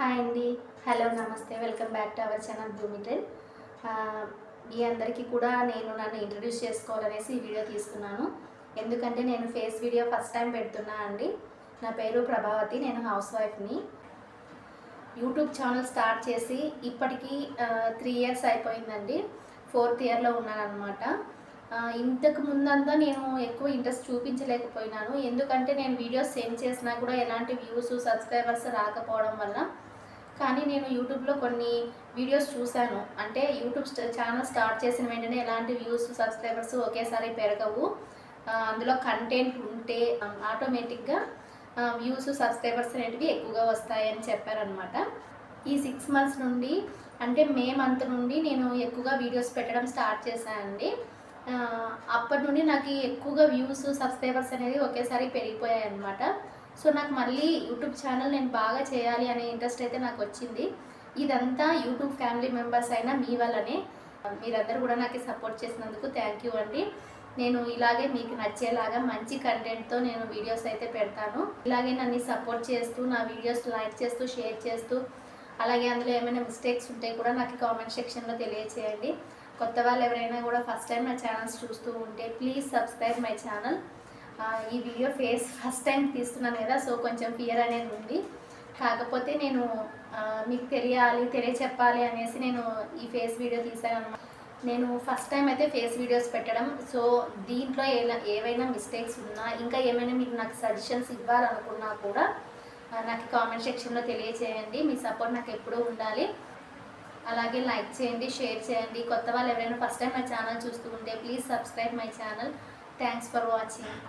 Hi అండి. Hello నమస్తే. Welcome back to our channel భూమిటెల్. మీ అందరికీ కూడా నేను నన్ను ఇంట్రడ్యూస్ చేసుకోవాలనేసి ఈ వీడియో తీస్తున్నాను. ఎందుకంటే నేను ఫేస్ వీడియో ఫస్ట్ టైం పెడుతున్నా అండి. నా పేరు ప్రభావతి నేను హౌస్ వైఫ్ని. యూట్యూబ్ ఛానల్ స్టార్ట్ చేసి ఇప్పటికీ త్రీ ఇయర్స్ అయిపోయిందండి. ఫోర్త్ ఇయర్లో ఉన్నాను అనమాట ఇంతకు ముందంతా నేను ఎక్కువ ఇంట్రెస్ట్ చూపించలేకపోయినాను. ఎందుకంటే నేను వీడియోస్ సెండ్ చేసినా కూడా ఎలాంటి వ్యూస్ సబ్స్క్రైబర్స్ రాకపోవడం వల్ల కానీ నేను యూట్యూబ్లో కొన్ని వీడియోస్ చూశాను. అంటే యూట్యూబ్ ఛానల్ స్టార్ట్ చేసిన వెంటనే ఎలాంటి వ్యూస్ సబ్స్క్రైబర్స్ ఒకేసారి పెరగవు. అందులో కంటెంట్ ఉంటే ఆటోమేటిక్గా వ్యూస్ సబ్స్క్రైబర్స్ అనేటివి ఎక్కువగా వస్తాయని చెప్పారనమాట. ఈ సిక్స్ మంత్స్ నుండి అంటే మే మంత్ నుండి నేను ఎక్కువగా వీడియోస్ పెట్టడం స్టార్ట్ చేశానండి అప్పటి నుండి నాకు ఎక్కువగా వ్యూస్ సబ్స్క్రైబర్స్ అనేది ఒకేసారి పెరిగిపోయాయి అనమాట సో నాకు మళ్ళీ యూట్యూబ్ ఛానల్ నేను బాగా చేయాలి అనే ఇంట్రెస్ట్ అయితే నాకు వచ్చింది. ఇదంతా యూట్యూబ్ ఫ్యామిలీ మెంబర్స్ అయినా మీ వల్లనే. మీరందరూ కూడా నాకు సపోర్ట్ చేసినందుకు థ్యాంక్ యూ అండి. నేను ఇలాగే మీకు నచ్చేలాగా మంచి కంటెంట్తో నేను వీడియోస్ అయితే పెడతాను. ఇలాగే నన్ను సపోర్ట్ చేస్తూ నా వీడియోస్ లైక్ చేస్తూ షేర్ చేస్తూ అలాగే అందులో ఏమైనా మిస్టేక్స్ ఉంటే కూడా నాకు కామెంట్ సెక్షన్లో తెలియచేయండి. కొత్త వాళ్ళు ఎవరైనా కూడా ఫస్ట్ టైం నా ఛానల్స్ చూస్తూ ఉంటే ప్లీజ్ సబ్స్క్రైబ్ మై ఛానల్. ఈ వీడియో ఫేస్ ఫస్ట్ టైం తీస్తున్నాను కదా సో కొంచెం ఫియర్ అనేది ఉంది. కాకపోతే నేను మీకు తెలియాలి తెలియచెప్పాలి అనేసి నేను ఈ ఫేస్ వీడియో తీసాను నేను ఫస్ట్ టైం అయితే ఫేస్ వీడియోస్ పెట్టడం సో దీంట్లో ఏవైనా మిస్టేక్స్ ఉన్నా ఇంకా ఏమైనా మీకు నాకు సజెషన్స్ ఇవ్వాలనుకున్నా కూడా నాకు కామెంట్ సెక్షన్లో తెలియచేయండి. మీ సపోర్ట్ నాకు ఎప్పుడూ ఉండాలి. అలాగే లైక్ చేయండి షేర్ చేయండి. కొత్త వాళ్ళు ఎవరైనా ఫస్ట్ టైం నా ఛానల్ చూస్తూ ఉంటే please subscribe my channel thanks for watching